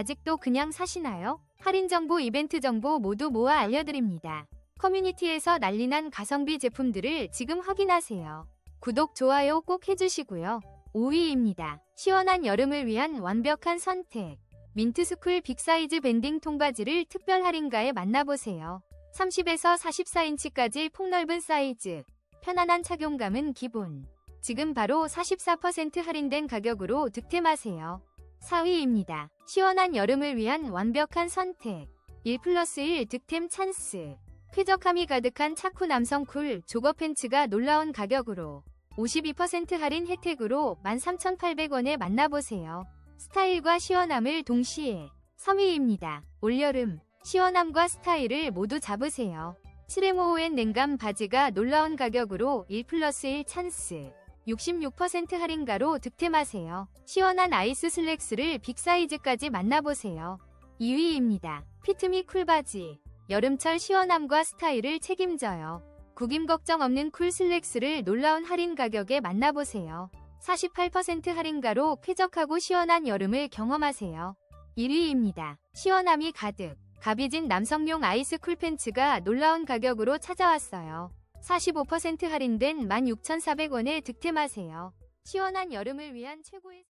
아직도 그냥 사시나요? 할인 정보, 이벤트 정보 모두 모아 알려드립니다. 커뮤니티에서 난리난 가성비 제품들을 지금 확인하세요. 구독, 좋아요 꼭 해주시고요. 5위입니다. 시원한 여름을 위한 완벽한 선택. 민트스쿨 빅사이즈 밴딩 통바지를 특별 할인가에 만나보세요. 30에서 44인치까지 폭넓은 사이즈. 편안한 착용감은 기본. 지금 바로 44% 할인된 가격으로 득템하세요. 4위입니다. 시원한 여름을 위한 완벽한 선택. 1 플러스 1 득템 찬스. 쾌적함이 가득한 차쿠 남성 쿨 조거 팬츠가 놀라운 가격으로 52% 할인 혜택으로 13,800원에 만나보세요. 스타일과 시원함을 동시에 3위입니다. 올여름 시원함과 스타일을 모두 잡으세요. 7M5N 냉감 바지가 놀라운 가격으로 1 플러스 1 찬스 66% 할인가로 득템하세요. 시원한 아이스 슬랙스를 빅사이즈까지 만나보세요. 2위입니다. 피트미 쿨바지 여름철 시원함과 스타일을 책임져요. 구김 걱정 없는 쿨 슬랙스를 놀라운 할인 가격에 만나보세요. 48% 할인가로 쾌적하고 시원한 여름을 경험하세요. 1위입니다. 시원함이 가득. 가비진 남성용 아이스 쿨 팬츠가 놀라운 가격으로 찾아왔어요. 45% 할인된 16,400원에 득템하세요. 시원한 여름을 위한 최고의